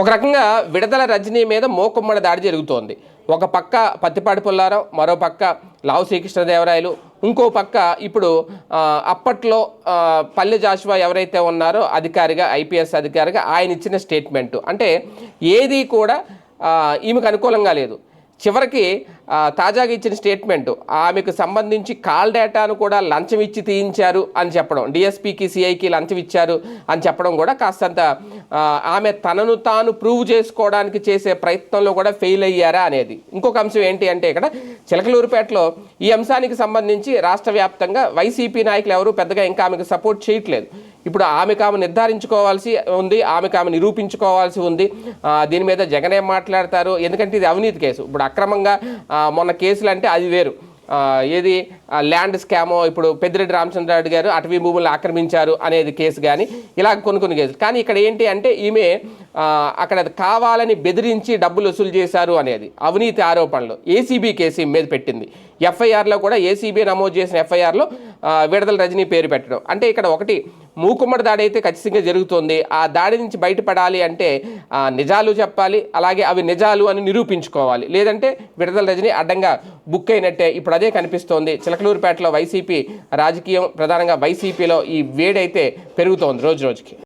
ఒక రకంగా విడదల రజనీ మీద మోకుమ్మడి దాడి జరుగుతోంది. ఒక పక్క పత్తిపాటి పుల్లారావు మరో పక్క లావు శ్రీకృష్ణదేవరాయలు ఇంకో పక్క ఇప్పుడు అప్పట్లో పల్లె జాషువా ఎవరైతే ఉన్నారో అధికారిగా ఐపీఎస్ అధికారిగా ఆయన ఇచ్చిన స్టేట్మెంటు. అంటే ఏది కూడా ఈమెకు అనుకూలంగా లేదు. చివరికి తాజాగా ఇచ్చిన స్టేట్మెంట్ ఆమెకు సంబంధించి కాల్ డేటాను కూడా లంచం ఇచ్చి తీయించారు అని చెప్పడం డిఎస్పీకి సిఐకి లంచం ఇచ్చారు అని చెప్పడం కూడా కాస్తంత ఆమె తనను తాను ప్రూవ్ చేసుకోవడానికి చేసే ప్రయత్నంలో కూడా ఫెయిల్ అయ్యారా అనేది. ఇంకొక అంశం ఏంటి అంటే ఇక్కడ చిలకలూరుపేటలో ఈ అంశానికి సంబంధించి రాష్ట్ర వ్యాప్తంగా వైసీపీ నాయకులు ఎవరు పెద్దగా ఇంకా ఆమెకు సపోర్ట్ చేయట్లేదు. ఇప్పుడు ఆమెకు ఆమె నిర్ధారించుకోవాల్సి ఉంది ఆమెకు ఆమె నిరూపించుకోవాల్సి ఉంది. దీని మీద జగన్ ఏం మాట్లాడతారు? ఎందుకంటే ఇది అవినీతి కేసు. ఇప్పుడు అక్రమంగా మొన్న కేసులు అంటే అది వేరు. ఏది? ల్యాండ్ స్కామో ఇప్పుడు పెద్దిరెడ్డి రామచంద్రారెడ్డి గారు అటవీ భూములను ఆక్రమించారు అనేది కేసు కానీ ఇలా కొన్ని కొన్ని కేసులు. కానీ ఇక్కడ ఏంటి అంటే ఈమె అక్కడ అది కావాలని బెదిరించి డబ్బులు వసూలు చేశారు అనేది అవినీతి ఆరోపణలు. ఏసీబీ కేసు మీద పెట్టింది. ఎఫ్ఐఆర్లో కూడా ఏసీబీ నమోదు చేసిన ఎఫ్ఐఆర్లో విడుదల రజనీ పేరు పెట్టడం. అంటే ఇక్కడ ఒకటి మూకుమ్మడి దాడి అయితే ఖచ్చితంగా జరుగుతుంది. ఆ దాడి నుంచి బయటపడాలి అంటే నిజాలు చెప్పాలి అలాగే అవి నిజాలు అని నిరూపించుకోవాలి. లేదంటే విడుదల రజనీ అడ్డంగా బుక్ అయినట్టే ఇప్పుడు అదే కనిపిస్తోంది. చిలకలూరుపేటలో వైసీపీ రాజకీయం ప్రధానంగా వైసీపీలో ఈ వేడైతే పెరుగుతోంది రోజు రోజుకి.